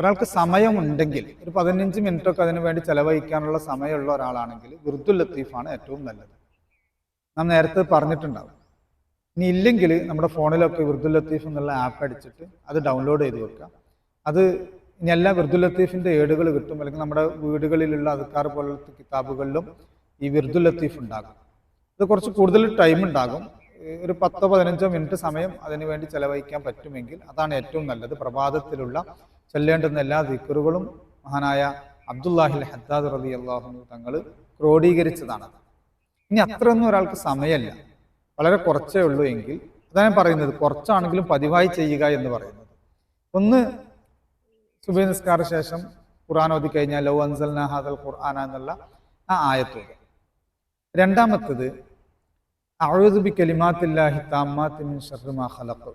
ഒരാൾക്ക് സമയമുണ്ടെങ്കിൽ ഒരു പതിനഞ്ച് മിനിറ്റ് ഒക്കെ അതിനു വേണ്ടി ചെലവഴിക്കാനുള്ള സമയമുള്ള ഒരാളാണെങ്കിൽ വിർദുൽ ലത്തീഫാണ് ഏറ്റവും നല്ലത്. നാം നേരത്തെ പറഞ്ഞിട്ടുണ്ടാവും. ഇനി ഇല്ലെങ്കിൽ നമ്മുടെ ഫോണിലൊക്കെ വിർദുൽ ലത്തീഫ് എന്നുള്ള ആപ്പ് അടിച്ചിട്ട് അത് ഡൗൺലോഡ് ചെയ്ത് വെക്കുക. അത് ഇനി എല്ലാ വിർദുൽ ലത്തീഫിന്റെ ഏടുകൾ കിട്ടും. അല്ലെങ്കിൽ നമ്മുടെ വീടുകളിലുള്ള അതുക്കാർ പോലത്തെ കിതാബുകളിലും ഈ വിർദുൽ ലത്തീഫ് ഉണ്ടാകും. ഇത് കുറച്ച് കൂടുതൽ ടൈം ഉണ്ടാകും. ഒരു പത്തോ പതിനഞ്ചോ മിനിറ്റ് സമയം അതിനുവേണ്ടി ചെലവഴിക്കാൻ പറ്റുമെങ്കിൽ അതാണ് ഏറ്റവും നല്ലത്. പ്രഭാതത്തിലുള്ള ചൊല്ലേണ്ടുന്ന എല്ലാ ദിക്കറുകളും മഹാനായ അബ്ദുല്ലാഹിൽ ഹദ്ദാദ് റബി അള്ളാഹു തങ്ങൾ ക്രോഡീകരിച്ചതാണ്. ഇനി അത്രയൊന്നും ഒരാൾക്ക് സമയമല്ല. വളരെ കുറച്ചേ ഉള്ളൂ എങ്കിൽ അതാണ് പറയുന്നത് കുറച്ചാണെങ്കിലും പതിവായി ചെയ്യുക എന്ന് പറയുന്നത്. ഒന്ന് സുബൈ നിസ്കാര ശേഷം ഖുർആൻ ഓതി കഴിഞ്ഞാൽ ലൗ അൻസൽന ഹാദൽ ഖുർആന എന്നുള്ള ആ ആയത്തോട് രണ്ടാമത്തത് അഴുതുബി കലിമാത്തില്ലാഹി താമാത്തിമിൻ ഷർമാ ഖലഖ്.